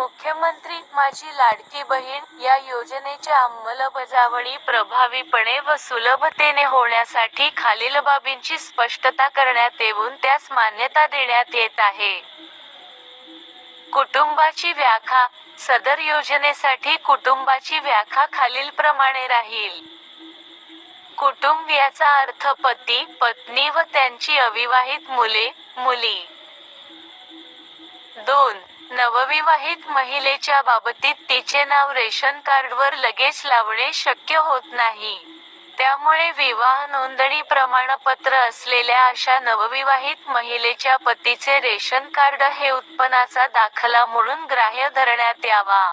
मुख्यमंत्री माझी लाडकी बहीण या योजनेच्या अंमलबजावणी प्रभावीपणे व सुलभतेने होण्यासाठी खालील बाबींची स्पष्टता करण्यात येऊन त्यास मान्यता देण्यात येत आहे. कुटुंबाची व्याख्या सदर योजनेसाठी कुटुंबाची व्याख्या खालीलप्रमाणे राहील. कुटुंब याचा अर्थ पती पत्नी व त्यांची अविवाहित मुले मुली. दोन नवविवाहित महिलेच्या बाबतीत तिचे नाव रेशन कार्डवर लगेच लावणे शक्य होत नाही. त्यामुळे विवाह नोंदणी प्रमाणपत्र असलेल्या अशा नवविवाहित महिलेच्या पतीचे रेशन कार्ड हे उत्पन्नाचा दाखला म्हणून ग्राह्य धरण्यात यावा.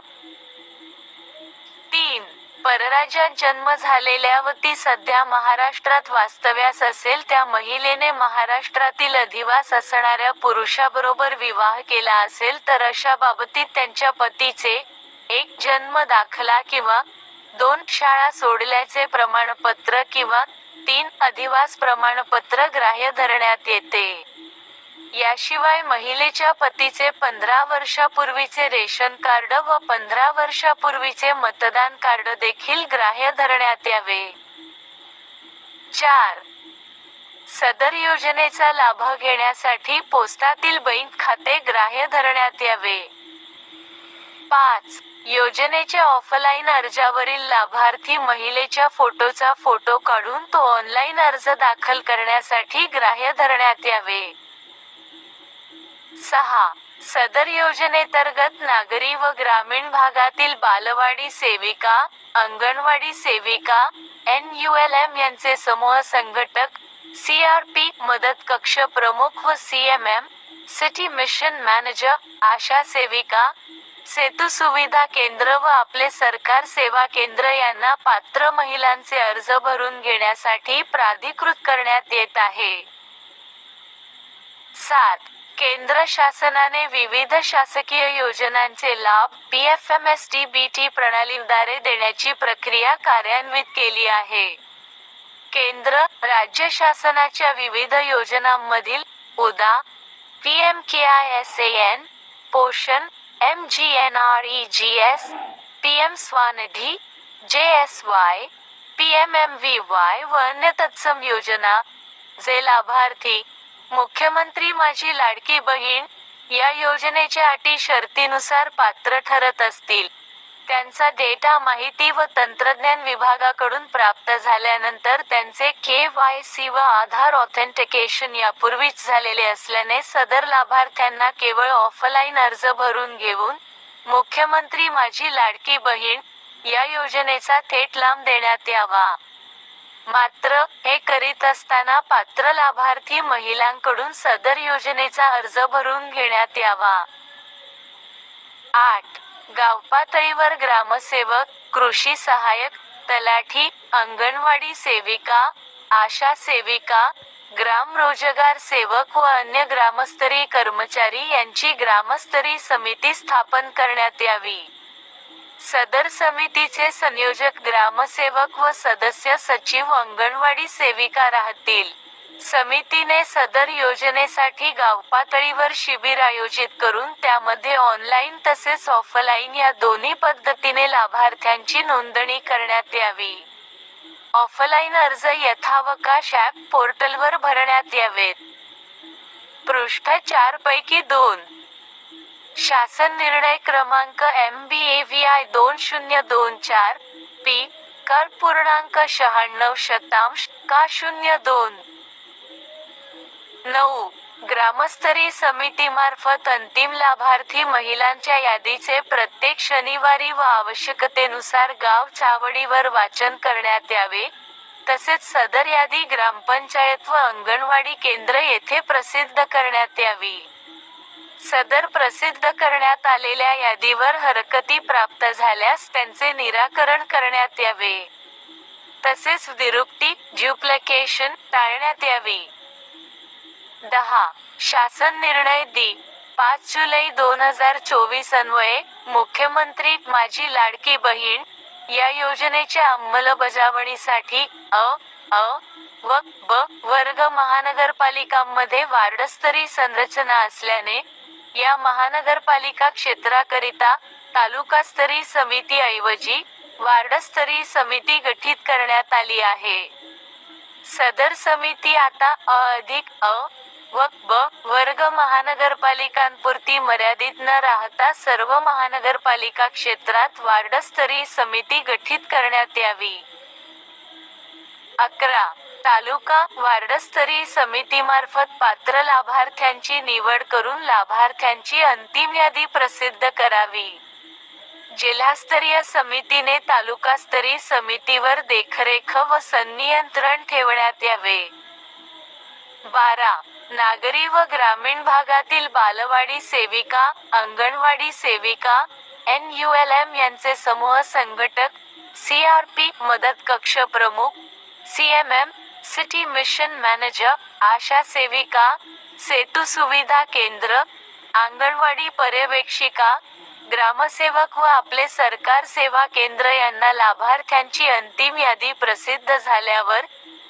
परराज्यात जन्म झालेल्या व ती सध्या महाराष्ट्रात वास्तव्यास असेल त्या महिलेने महाराष्ट्रातील अधिवास असणाऱ्या पुरुषाबरोबर विवाह केला असेल तर अशा बाबतीत त्यांच्या पतीचे एक जन्म दाखला किंवा दोन शाळा सोडल्याचे प्रमाणपत्र किंवा तीन अधिवास प्रमाणपत्र ग्राह्य धरण्यात येते. याशिवाय महिलेच्या पतीचे पंधरा वर्षापूर्वीचे रेशन कार्ड व पंधरा वर्षापूर्वीचे मतदान कार्ड देखील ग्राह्य धरण्यात यावे. चार. सदर योजनेचा लाभ घेण्यासाठी पोस्टातील बँक खाते ग्राह्य धरण्यात यावे. पाच. योजनेच्या ऑफलाईन अर्जावरील लाभार्थी महिलेच्या फोटोचा फोटो काढून तो ऑनलाईन अर्ज दाखल करण्यासाठी ग्राह्य धरण्यात यावे. सहा. सदर योजनेतर्गत नागरी व ग्रामीण भागातील बालवाडी सेविका अंगणवाडी सेविका एन यू एल एम यांचे समूह संघटक सी आर पी मदत कक्ष प्रमुख व C M M city mission manager आशा सेविका सेतू सुविधा केंद्र व आपले सरकार सेवा केंद्र यांना पात्र महिलांचे अर्ज भरून घेण्यासाठी प्राधिकृत करण्यात येत आहे. सात. केंद्र शासनाने विविध शासकीय योजनांचे लाभ P F M S D B T प्रणालीद्वारे देण्याची प्रक्रिया कार्यान्वित केली आहे. केंद्र राज्य शासनाच्या विविध योजनांमधील उदा P M K I S A N Poshan M G N R E G S P M Svanidhi J S Y P M M V Y व अन्य तत्सम योजना जे लाभार्थी मुख्यमंत्री माझी लाडकी बहीण या योजनेच्या अटी शर्तीनुसार पात्र ठरत असतील. त्यांचा डेटा माहिती व तंत्रज्ञान विभागाकडून प्राप्त झाल्यानंतर त्यांचे के वाय सी व आधार ऑथेंटिकेशन यापूर्वीच झालेले असल्याने सदर लाभार्थ्यांना केवळ ऑफलाईन अर्ज भरून घेऊन मुख्यमंत्री माझी लाडकी बहीण या योजनेचा थेट लाभ देण्यात यावा. मात्र हे करीत असताना पात्र लाभार्थी महिलांकडून सदर योजनेचा अर्ज भरून घेण्यात यावा. आठ. गाव पातळीवर ग्रामसेवक कृषी सहाय्यक तलाठी अंगणवाडी सेविका आशा सेविका ग्राम रोजगार सेवक व अन्य ग्रामस्तरीय कर्मचारी यांची ग्रामस्तरीय समिती स्थापन करण्यात यावी. सदर समितीचे संयोजक ग्रामसेवक व सदस्य सचिव अंगणवाडी सेविका राहतील. समितीने सदर योजनेसाठी गावपातळीवर शिबिर आयोजित करून त्यामध्ये ऑनलाईन तसेच ऑफलाईन या दोन्ही पद्धतीने लाभार्थ्यांची नोंदणी करण्यात यावी. ऑफलाईन अर्ज यथावकाश ॲप पोर्टलवर भरण्यात यावेत. पृष्ठ चार पैकी दोन. शासन निर्णय क्रमांक M B A V I दोन शून्य दोन चार पी कर पूर्णांक शहाण्णव शतांश का शून्य दोन. नऊ ग्रामस्तरीय समितीमार्फत अंतिम लाभार्थी महिलांच्या यादीचे प्रत्येक शनिवारी व आवश्यकतेनुसार गाव चावडीवर वाचन करण्यात यावे. तसेच सदर यादी ग्रामपंचायत व अंगणवाडी केंद्र येथे प्रसिद्ध करण्यात यावी. सदर प्रसिद्ध करण्यात आलेल्या यादीवर हरकती प्राप्त झाल्यास त्यांचे निराकरण करण्यात यावे. तसेच विरुक्ती ज्युप्लिकेशन टाळण्यात यावी. दहा. शासन निर्णय दी. पाच जुलै दोन हजार चोवीस अन्वये मुख्यमंत्री माझी लाडकी बहीण या योजनेच्या अंमलबजावणीसाठी अ अ व ब वर्ग महानगरपालिकांमध्ये वार्डस्तरीय संरचना असल्याने या महानगरपालिका क्षेत्राकरिता तालुकास्तरीय समितीऐवजी वार्डस्तरीय समिती गठीत करण्यात आली आहे. सदर समिती आता अ अधिक अ व ब वर्ग महानगरपालिकांपुरती मर्यादित न राहता सर्व महानगरपालिका क्षेत्रात वार्डस्तरीय समिती गठीत करण्यात यावी. अकरा तालुका वार्डस्तरीय समितीमार्फत पात्र लाभार्थ्यांची निवड करून लाभार्थ्यांची अंतिम यादी प्रसिद्ध करावी. जिल्हास्तरीय समितीने तालुकास्तरीय समितीवर देखरेख व संनियंत्रण ठेवण्यात यावे. बारा. नागरी व ग्रामीण भागातील बालवाडी सेविका अंगणवाडी सेविका एन यू एल एम यांचे समूह संघटक सी आर पी मदत कक्ष प्रमुख C M M city mission manager आशा सेविका सेतू सुविधा केंद्र अंगणवाडी पर्यवेक्षिका ग्रामसेवक व आपले सरकार सेवा केंद्र यांना लाभार्थ्यांची अंतिम यादी प्रसिद्ध झाल्यावर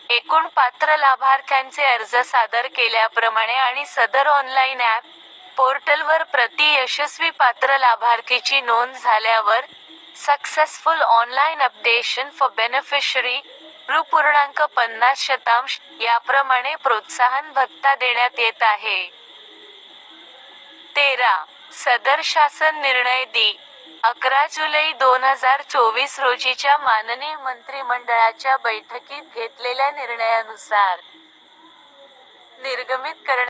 एकूण पात्र लाभार्थ्यांचे अर्ज सादर केल्याप्रमाणे आणि सदर ऑनलाईन ॲप पोर्टलवर प्रति यशस्वी पात्र लाभार्थीची नोंद झाल्यावर successful online updation for beneficiary रु पूर्णांक पन्नास शतांश याप्रमाणे प्रोत्साहन भत्ता देण्यात येत आहे. तेरा. सदर शासन निर्णय दी. अकरा जुलै दोन हजार चोवीस रोजीच्या माननीय मंत्रिमंडळाच्या बैठकीत घेतलेल्या निर्णयानुसार निर्गमित करण्यात